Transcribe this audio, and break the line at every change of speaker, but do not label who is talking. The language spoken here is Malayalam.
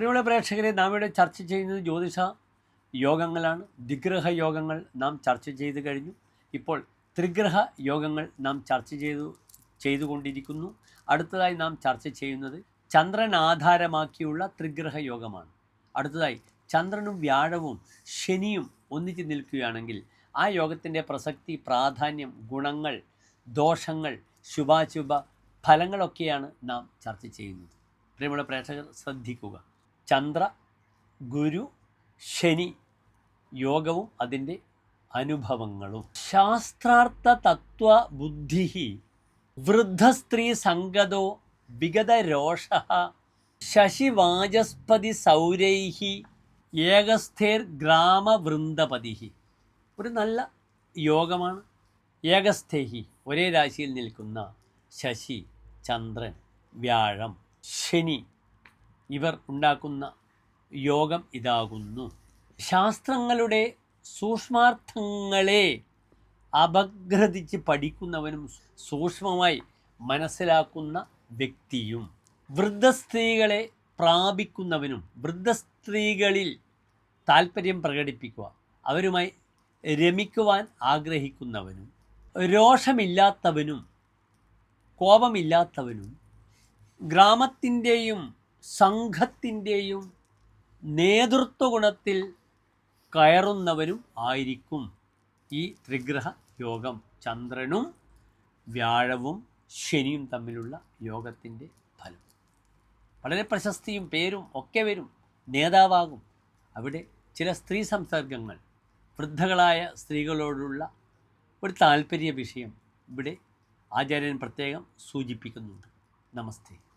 പ്രിയമുള്ള പ്രേക്ഷകരെ നാം ഇവിടെ ചർച്ച ചെയ്യുന്നത് ജ്യോതിഷ യോഗങ്ങളാണ്. ദിഗ്രഹ യോഗങ്ങൾ നാം ചർച്ച ചെയ്ത് കഴിഞ്ഞു. ഇപ്പോൾ ത്രിഗ്രഹ യോഗങ്ങൾ നാം ചർച്ച ചെയ്തു ചെയ്തുകൊണ്ടിരിക്കുന്നു. അടുത്തതായി നാം ചർച്ച ചെയ്യുന്നത് ചന്ദ്രൻ ആധാരമാക്കിയുള്ള ത്രിഗ്രഹ യോഗമാണ്. അടുത്തതായി ചന്ദ്രനും വ്യാഴവും ശനിയും ഒന്നിച്ച് നിൽക്കുകയാണെങ്കിൽ ആ യോഗത്തിന്റെ പ്രസക്തി പ്രാധാന്യം ഗുണങ്ങൾ ദോഷങ്ങൾ ശുഭാശുഭ ഫലങ്ങളൊക്കെയാണ് നാം ചർച്ച ചെയ്യുന്നത്. പ്രിയമുള്ള പ്രേക്ഷകർ ശ്രദ്ധിക്കുക. ചന്ദ്ര ഗുരു ശനി യോഗവും അതിന്റെ അനുഭവങ്ങളും. ശാസ്ത്രാർത്ഥ തത്വ ബുദ്ധി വൃദ്ധസ്ത്രീ സംഗതോ വിഗതരോഷ ശശിവാചസ്പതി സൗരൈഹി ഏകസ്ഥേർ ഗ്രാമവൃന്ദപതി. ഒരു നല്ല യോഗമാണ്. ഏകസ്ഥേഹി ഒരേ രാശിയിൽ നിൽക്കുന്ന ശശി ചന്ദ്രൻ വ്യാഴം ശനി ഇവർ ഉണ്ടാക്കുന്ന യോഗം ഇതാകുന്നു. ശാസ്ത്രങ്ങളുടെ സൂക്ഷ്മാർത്ഥങ്ങളെ അപഗ്രഥിച്ച് പഠിക്കുന്നവനും സൂക്ഷ്മമായി മനസ്സിലാക്കുന്ന വ്യക്തിയും വൃദ്ധസ്ത്രീകളെ പ്രാപിക്കുന്നവനും വൃദ്ധസ്ത്രീകളിൽ താല്പര്യം പ്രകടിപ്പിക്കുക അവരുമായി രമിക്കുവാൻ ആഗ്രഹിക്കുന്നവനും രോഷമില്ലാത്തവനും കോപമില്ലാത്തവനും ഗ്രാമത്തിന്റെയും സംഘത്തിന്റെയും നേതൃത്വ ഗുണത്തിൽ കയറുന്നവരും ആയിരിക്കും ഈ ത്രിഗ്രഹ യോഗം. ചന്ദ്രനും വ്യാഴവും ശനിയും തമ്മിലുള്ള യോഗത്തിന്റെ ഫലം. വളരെ പ്രശസ്തിയും പേരും ഒക്കെ വരും. നേതാവാകും. അവിടെ ചില സ്ത്രീ സംസർഗങ്ങൾ വൃദ്ധകളായ സ്ത്രീകളോടുള്ള ഒരു താല്പര്യ വിഷയം ഇവിടെ ആചാര്യൻ പ്രത്യേകം സൂചിപ്പിക്കുന്നുണ്ട്. നമസ്തേ.